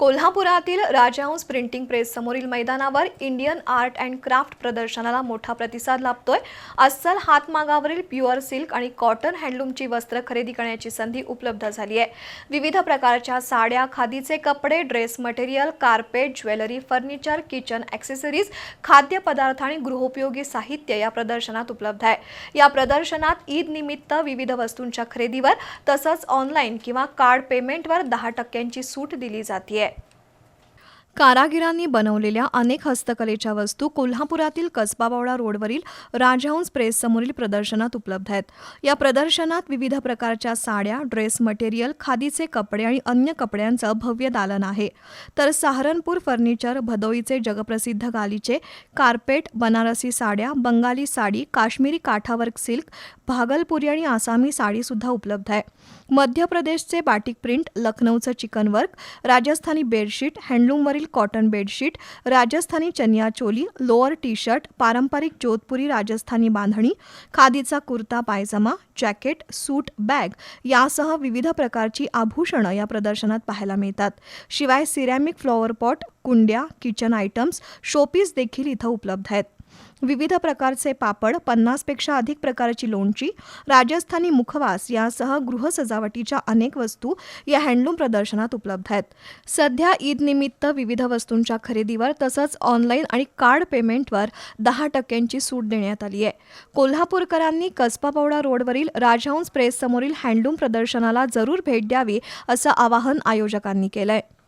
कोल्हापुरातील राजहंस printing press समोरील मैदानावर इंडियन आर्ट अँड क्राफ्ट प्रदर्शनाला मोठा प्रतिसाद लाभतोय. अस्सल हातमागावरील प्युअर सिल्क आणि कॉटन हँडलूमची वस्त्र खरेदी करण्याची संधी उपलब्ध झाली आहे. विविध प्रकारच्या साड्या खादीचे कपडे dress material carpet jewellery furniture kitchen accessories खाद्यपदार्थ आणि गृहोपयोगी साहित्य या प्रदर्शनात उपलब्ध आहे. या प्रदर्शनात ईद निमित्त विविध वस्तूंच्या खरेदीवर तसंच ऑनलाईन किंवा कार्ड पेमेंटवर दहा टक्क्यांची सूट दिली जाते कारागिरांनी बनवलेल्या अनेक हस्तकलेच्या वस्तू कोल्हापुरातील कसबाबावडा रोडवरील राजहंस प्रेस समोरील प्रदर्शनात उपलब्ध आहेत. या प्रदर्शनात विविध प्रकारच्या साड्या ड्रेस मटेरियल खादीचे कपडे आणि अन्य कपड्यांचं भव्य दालन आहे. तर सहारनपूर फर्निचर भदोईचे जगप्रसिद्ध गालीचे कार्पेट बनारसी साड्या बंगाली साडी काश्मीरी काठावर्क सिल्क भागलपुरी आणि आसामी साडीसुद्धा उपलब्ध आहे. मध्य प्रदेशचे बाटिक प्रिंट लखनौचं चिकन वर्क राजस्थानी बेडशीट हँडलूमवरील cotton bedsheet Rajasthani chaniya choli lower T shirt पारंपरिक जोधपुरी राजस्थानी बांधणी खादीचा kurta pyjama jacket suit bag यासह विविध प्रकारची आभूषणं या प्रदर्शनात पाहायला मिळतात. शिवाय सिरॅमिक फ्लॉवर पॉट कुंड्या किचन आयटम्स शोपीस देखील इथं उपलब्ध आहेत. विविध प्रकारचे पापड पन्नासपेक्षा अधिक प्रकारची लोणची राजस्थानी मुखवास यासह गृहसजावटीच्या अनेक वस्तू या हँडलूम प्रदर्शनात उपलब्ध आहेत. सध्या ईदनिमित्त विविध वस्तूंच्या खरेदीवर तसंच ऑनलाईन आणि कार्ड पेमेंटवर दहा टक्क्यांची सूट देण्यात आली आहे. कोल्हापूरकरांनी कसबापवडा रोडवरील राजहंस प्रेससमोरील हँडलूम प्रदर्शनाला जरूर भेट द्यावी असं आवाहन आयोजकांनी केलं आहे